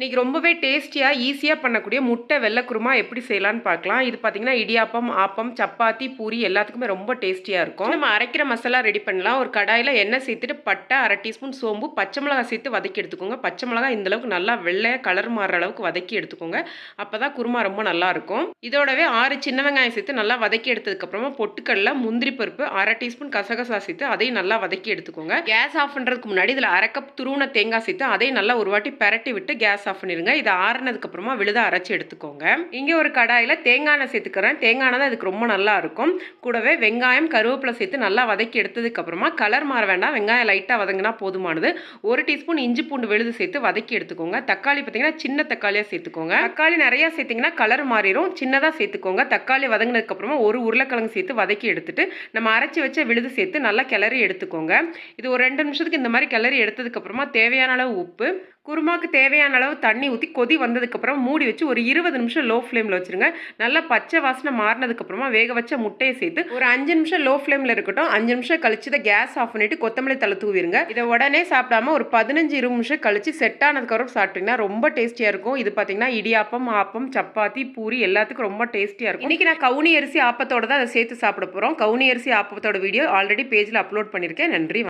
இன்றைக்கி ரொம்பவே டேஸ்டியாக ஈஸியாக பண்ணக்கூடிய முட்டை வெள்ளை குருமா எப்படி செய்யலான்னு பார்க்கலாம். இது பார்த்திங்கன்னா இடியாப்பம் ஆப்பம் சப்பாத்தி பூரி எல்லாத்துக்குமே ரொம்ப டேஸ்டியாக இருக்கும். நம்ம அரைக்கிற மசாலா ரெடி பண்ணலாம். ஒரு கடாயில் எண்ணெய் சேர்த்துட்டு பட்டை அரை டீஸ்பூன் சோம்பு பச்சை மிளகா சேர்த்து வதக்கி எடுத்துக்கோங்க. பச்சை மிளகாய் இந்த அளவுக்கு நல்லா வெள்ளையாக கலர் மாறுற அளவுக்கு வதக்கி எடுத்துக்கோங்க. அப்போ தான் குருமா ரொம்ப நல்லா இருக்கும். இதோடவே ஆறு சின்ன வெங்காயம் சேர்த்து நல்லா வதக்கி எடுத்ததுக்கப்புறமா பொட்டுக்கடல முந்திரி பருப்பு அரை டீஸ்பூன் கசகசா சேர்த்து அதையும் நல்லா வதக்கி எடுத்துக்கோங்க. கேஸ் ஆஃப் பண்ணுறதுக்கு முன்னாடி இதில் அரை கப் துருவன தேங்காய் சேர்த்து அதையும் நல்லா ஒரு வாட்டி பரட்டி விட்டு கேஸ் ஆஃப் பண்ணிடுங்க இதை ஆறுனதுக்கு அப்புறமா விழுத அரைச்சி எடுத்துக்கோங்க. இங்கே ஒரு கடாயில் தேங்காய் எண்ணெய் சேர்த்துக்கிறேன். தேங்காய் எண்ணெய் தான் இதுக்கு ரொம்ப நல்லா இருக்கும். கூடவே வெங்காயம் கருவேப்பிலை சேர்த்து நல்லா வதக்கி எடுத்ததுக்கப்புறமா கலர் மாற வேண்டாம். வெங்காயம் லைட்டாக வதங்கினா போதுமானது. ஒரு டீஸ்பூன் இஞ்சி பூண்டு விழுது சேர்த்து வதக்கி எடுத்துக்கோங்க. தக்காளி பார்த்தீங்கன்னா சின்ன தக்காளியாக சேர்த்துக்கோங்க. தக்காளி நிறையா சேர்த்திங்கன்னா கலர் மாறிடும் சின்னதாக சேர்த்துக்கோங்க. தக்காளி வதங்கினதுக்கப்புறமா ஒரு உருளைக்கிழங்கு சேர்த்து வதக்கி எடுத்துட்டு நம்ம அரைச்சி வச்ச விழுது சேர்த்து நல்லா கிளறி எடுத்துக்கோங்க. இது ஒரு ரெண்டு நிமிஷத்துக்கு இந்த மாதிரி கிளறி எடுத்ததுக்கப்புறமா தேவையான அளவு உப்பு குருமாவுக்கு தேவையான அளவு தண்ணி ஊற்றி கொதி வந்ததுக்கப்புறம் மூடி வச்சு ஒரு இருபது நிமிஷம் லோ ஃப்ளேமில் வச்சுருங்க. நல்லா பச்சை வாசனை மாறினதுக்கப்புறமா வேக வச்ச முட்டையை சேர்த்து ஒரு அஞ்சு நிமிஷம் லோ ஃப்ளேமில் இருக்கட்டும் அஞ்சு நிமிஷம் கழிச்சு இதை கேஸ் ஆஃப் பண்ணிவிட்டு கொத்தமல்லி தலை தூவிடுங்க இதை உடனே சாப்பிடாம ஒரு பதினஞ்சு இருபது நிமிஷம் கழிச்சு செட் ஆனதுக்கப்புறம் சாப்பிட்டீங்கன்னா ரொம்ப டேஸ்டியாக இருக்கும். இது பார்த்தீங்கன்னா இடியாப்பம் ஆப்பம் சப்பாத்தி பூரி எல்லாத்துக்கும் ரொம்ப டேஸ்டியாக இருக்கும். இன்றைக்கி நான் கவுனி அரிசி ஆப்பத்தோட தான் அதை சேர்த்து சாப்பிட போகிறோம் கவுனி அரிசி ஆப்பத்தோட வீடியோ ஆல்ரெடி பேஜில் அப்லோட் பண்ணியிருக்கேன். நன்றி.